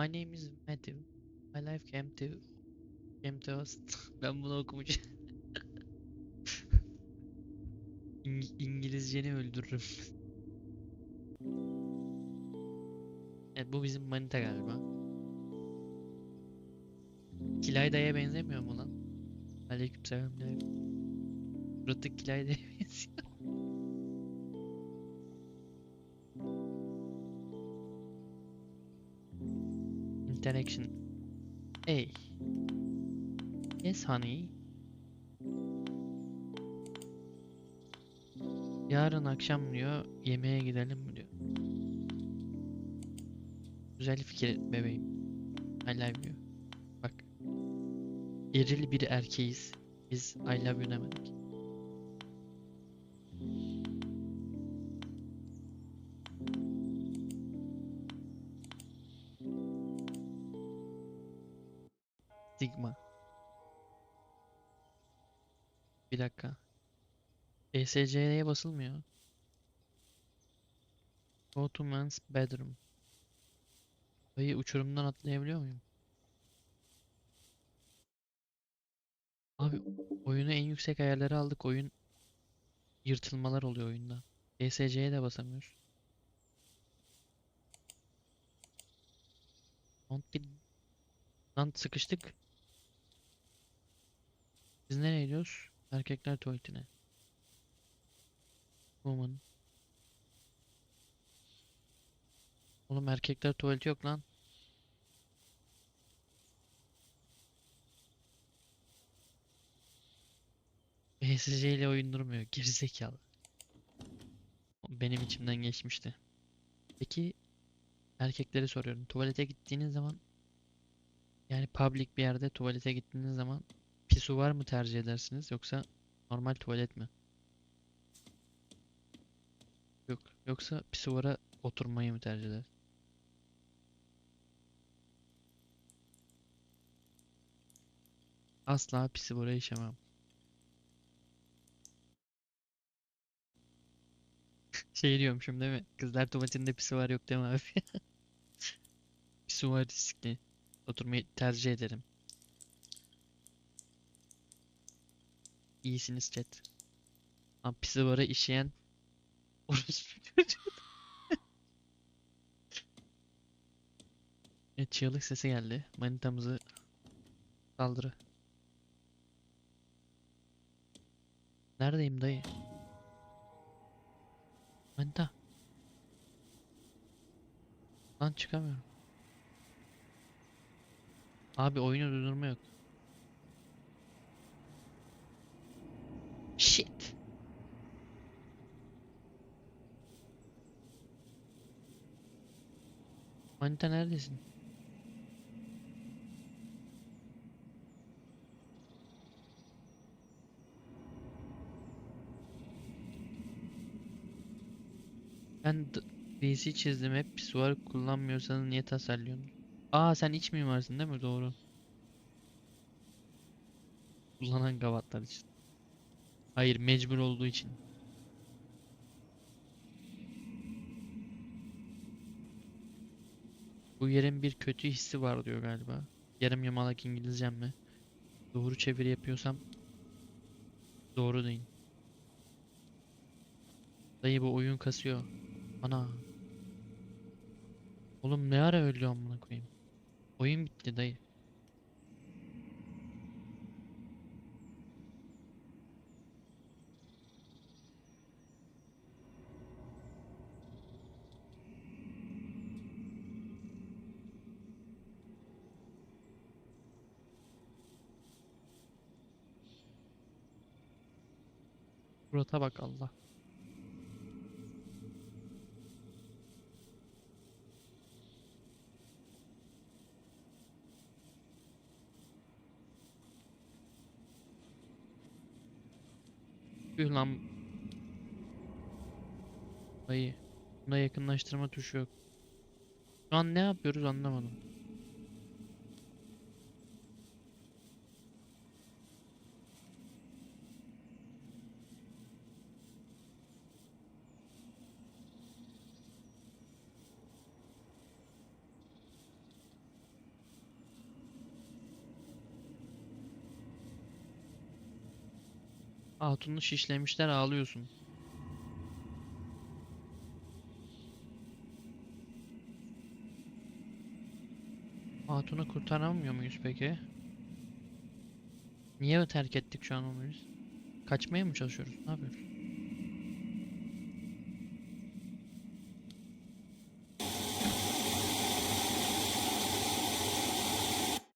My name is Matthew. My life came to came to us. Ben bunu okumuş. İng- İngilizceni öldürürüm. Evet bu bizim manita galiba. Kilayda'ya benzemiyor mu lan? Aleykümselam. Suratı Kilayda'ya benziyor. Interaction. Hey. Yes honey. Yarın akşam diyor yemeğe gidelim mi diyor. Güzel fikir bebeğim. I love you. Bak. Eril bir erkeğiz. Biz I love you demedik. Sigma. Bir dakika. ESC'ye basılmıyor. Go to man's bedroom. Dayı uçurumdan atlayabiliyor muyum? Abi oyunu en yüksek ayarlara aldık. Oyun yırtılmalar oluyor oyunda. ESC'ye de basamıyoruz. Don't be... Lan sıkıştık. Biz nereye gidiyoruz? Erkekler tuvaletine. Woman. Oğlum erkekler tuvaleti yok lan. ESC ile oyun durmuyor. Gerizekalı. Benim içimden geçmişti. Peki erkekleri soruyorum. Tuvalete gittiğiniz zaman yani public bir yerde tuvalete gittiğiniz zaman pisuvar mı tercih edersiniz yoksa normal tuvalet mi? Yok. Yoksa pisuvara oturmayı mı tercih eder? Asla pisuvara işemem. Şey diyormuşum değil mi? Kızlar tuvaletinde pisuvar yok değil mi abi? Pisuvar riskli. Oturmayı tercih ederim. İyisiniz chat. Ama pisuvara işeyen orospu çocuğu. Evet çığlık sesi geldi. Manitamızı saldırı. Neredeyim dayı? Manita. Lan çıkamıyorum. Abi oyunu durdurma yok. Shit. Manita neredesin? Ben DC çizdim hep pisuar kullanmıyorsanız niye tasarlıyorsun? Aa sen iç mimarsın değil mi? Doğru. Kullanan gavatlar için. Hayır mecbur olduğu için. Bu yerin bir kötü hissi var diyor galiba. Yarım yamalak İngilizcem mi? Doğru çeviri yapıyorsam doğru deyin. Dayı bu oyun kasıyor. Ana. Oğlum ne ara öldü amına koyayım. Oyun bitti dayı. Surata bak Allah. Tüh lan. Dayı. Bunda yakınlaştırma tuşu yok. Şu an ne yapıyoruz anlamadım. Hatun'u şişlemişler ağlıyorsun. Hatun'u kurtaramıyor muyuz peki? Niye terk ettik şu an onu biz? Kaçmaya mı çalışıyoruz? Ne yapıyoruz?